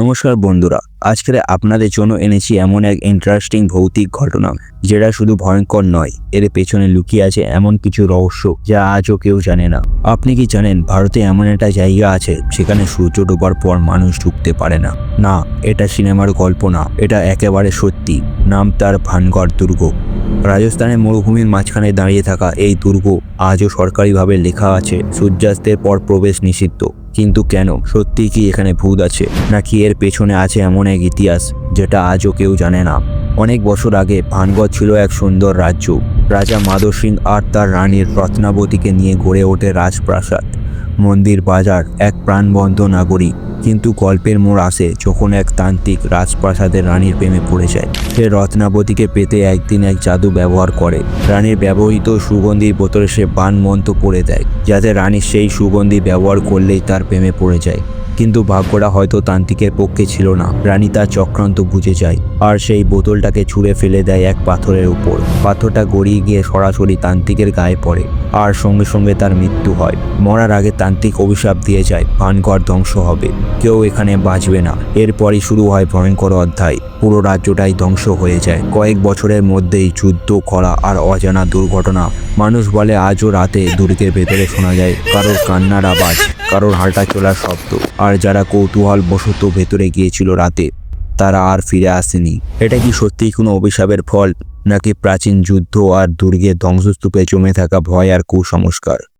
নমস্কার বন্ধুরা আজকে আপনাদের জন্য এনেছি এমন এক ইন্টারেস্টিং ভৌতিক ঘটনা, যেটা শুধু ভয়ঙ্কর নয়, এর পেছনে লুকিয়ে আছে এমন কিছু রহস্য যা আজও কেউ জানে না। আপনি কি জানেন, ভারতে এমন একটা জায়গা আছে যেখানে সূর্য ডোবার পর মানুষ ঢুকতে পারে না? না, এটা সিনেমার গল্প না, এটা একেবারে সত্যি, নাম তার ভানগড় দুর্গ। রাজস্থানের মরুভূমির মাঝখানে দাঁড়িয়ে থাকা এই দুর্গ আজও সরকারিভাবে লেখা আছে, সূর্যাস্তের পর প্রবেশ নিষিদ্ধ। কিন্তু কেন? সত্যি কি এখানে ভূত আছে? নাকি এর পেছনে আছে এমন এক ইতিহাস, যেটা আজও কেউ জানে না? অনেক বছর আগে ভানগড় ছিল এক সুন্দর রাজ্য। রাজা মাধব সিং আর তার রানীর রত্নাবতীকে নিয়ে গড়ে ওঠে রাজপ্রাসাদ, মন্দির বাজার, এক প্রাণবন্ত নাগরিক কিন্তু গল্পের মোড় আসে যখন এক তান্ত্রিক রাজপ্রাসাদের রানীর প্রেমে পড়ে যায়। সে রত্নাবতীকে পেতে একদিন এক জাদু ব্যবহার করে। রানীর ব্যবহৃত সুগন্ধি বোতলে সে বান মন্ত্র পড়ে দেয়, যাতে রানীর সেই সুগন্ধি ব্যবহার করলেই তার প্রেমে পড়ে যায়। কিন্তু ভাগ্যটা হয়তো তান্ত্রিকের পক্ষে ছিল না। রানী তার চক্রান্ত বুঝে যায় আর সেই বোতলটাকে ছুঁড়ে ফেলে দেয় এক পাথরের উপর। পাথরটা গড়িয়ে গিয়ে সরাসরি তান্ত্রিকের গায়ে পড়ে আর সঙ্গে সঙ্গে তার মৃত্যু হয়। মরার আগে তান্ত্রিক অভিশাপ দিয়ে যায়, ভানঘর ধ্বংস হবে। কেউ এখানে বাঁচবে না। এরপরই শুরু হয় ভয়ঙ্কর অধ্যায়। পুরো রাজ্যটাই ধ্বংস হয়ে যায়। কয়েক বছরের মধ্যেই যুদ্ধ খরা আর অজানা দুর্ঘটনা মানুষ বলে, আজও রাতে দুর্গের ভেতরে শোনা যায়, কারোর কান্নার আওয়াজ, কারোর হাঁটা চলার শব্দ। আর যারা কৌতূহল বসত ভেতরে গিয়েছিল রাতে, তারা আর ফিরে আসেনি। এটা কি সত্যিই কোনো অভিশাপের ফল, নাকি প্রাচীন যুদ্ধ আর দুর্গের ধ্বংসস্তূপে জমে থাকা ভয় আর কুসংস্কার?